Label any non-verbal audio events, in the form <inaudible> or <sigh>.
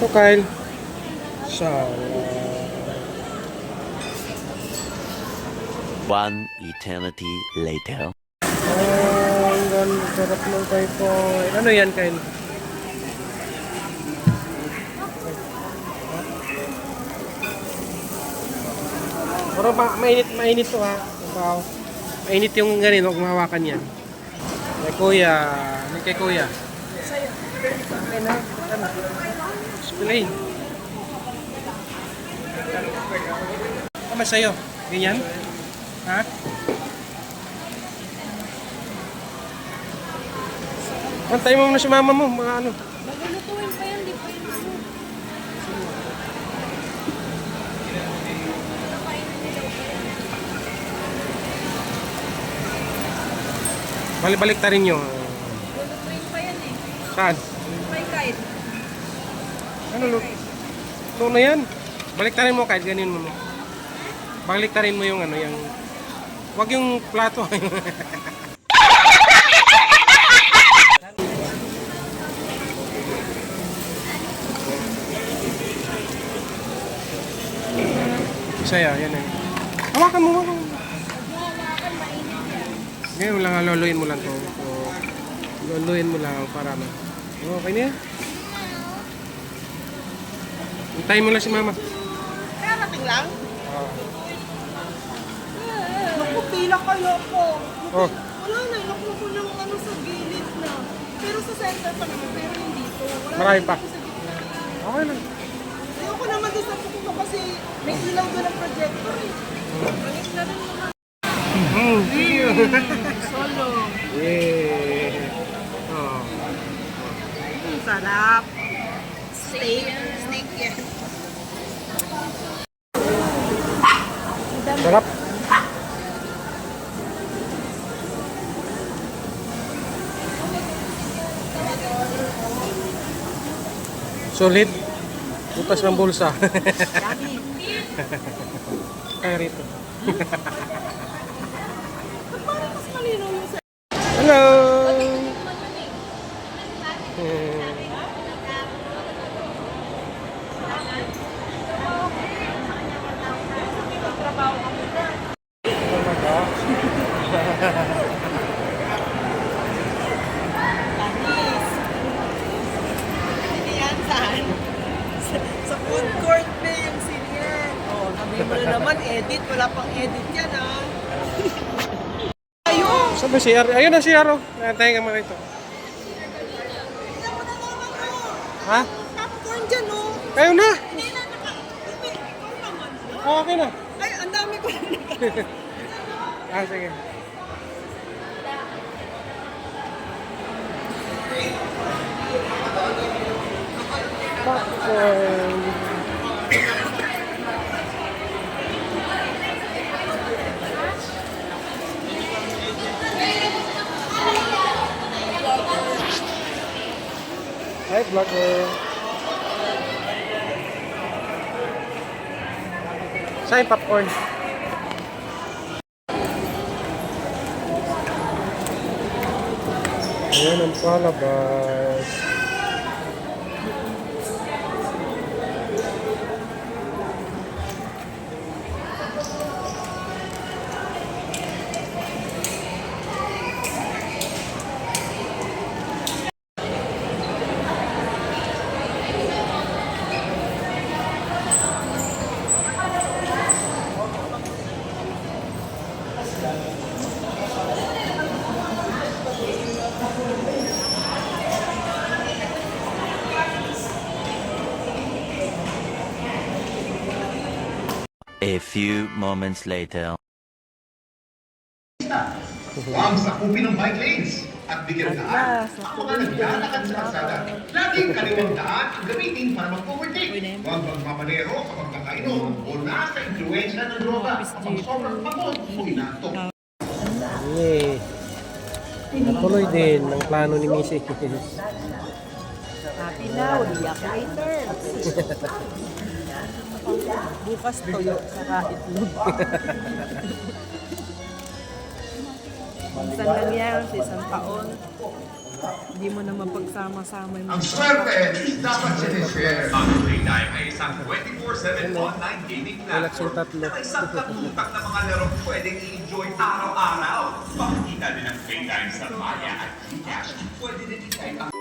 Ito, Kyle. Sa... One eternity later. Oh, ang ganda. Sarap ng paypoy. Ano yan, Kyle? Pero ma mainit, mainit to ha. Wow. Mainit yung ganun, huwag mahawakan yan. Kay kuya. Ano kay kuya? Okay na. Ano? Explain. Tama sa'yo. Ganyan? Ha? Antay mo muna si mama mo, mga ano. Maglulutuin pa yan, di pa yun. Balik-balik ta rin yung... Lulutuin pa yan eh. Saan? Ano lo? Ito na yan. Balik ta rin mo kahit ganyan mo. mo. Balik ta rin mo yung ano, yung... Huwag yung plato. <laughs> Saya, yan eh. Hawakan mo, hawakan mo. Ngayon lang, luluin mo lang to. So, luluin mo lang para ma... Okay na yan. Hintayin mo lang si mama. Karating lang? Oh. Naku, pila kayo po. Oh. Wala na, nakuha ng ano sa gilid na. Pero sa center pa naman, pero hindi dito. Wala Marami pa. Okay lang. Ayoko naman doon sa pupunta kasi may ilaw doon ang projector eh. Balik na rin naman. Mm. <laughs> Solo. Yeah. Oh. Ang sarap. Steak. Steak yan. Sarap. Solid. Butas ng bulsa. <laughs> Kaya rito. <laughs> Hello! Eh, Panis. Hindi yan saan? Sa, sa food court na yung senior. Oh, sabi mo na naman, edit. Wala pang edit yan ah. Ayun! Saan ba si Aro? Ayun na si Aro. Nantayin ka mo rito. Oh. Ha? Popcorn dyan oh. Kayo na! Hindi na naka... Ikaw naman. Okay na. Ay, ang dami ko na. <laughs> Ah, sige. Popcorn. Hi, vlogger. Saan popcorn? Ayan ang palabas. A few moments later. Huwag sakupin ng bike lanes at bigyan daan. Ako nga naglalakad sa kalsada. Laging kaliwang daan ang gamitin para mag-overtake. Huwag magmamanero kapag nakainom o nasa impluensya ng droga kapag sobrang pagod o inantok. Yay! Natuloy din ang plano ni Mrs. <laughs> Happy now, iyak later. Bukas toyo, saka itlog. Minsan lang yan, sa isang taon. Hindi mo na mapagsama-sama yung Ang swerte, dapat sinishare. Ang Playtime ay isang 24-7 online gaming platform na may isang katutak na mga laro pwedeng i-enjoy araw-araw. Pakikita din ang Playtime sa Maya at Gcash. Pwede din i-type ang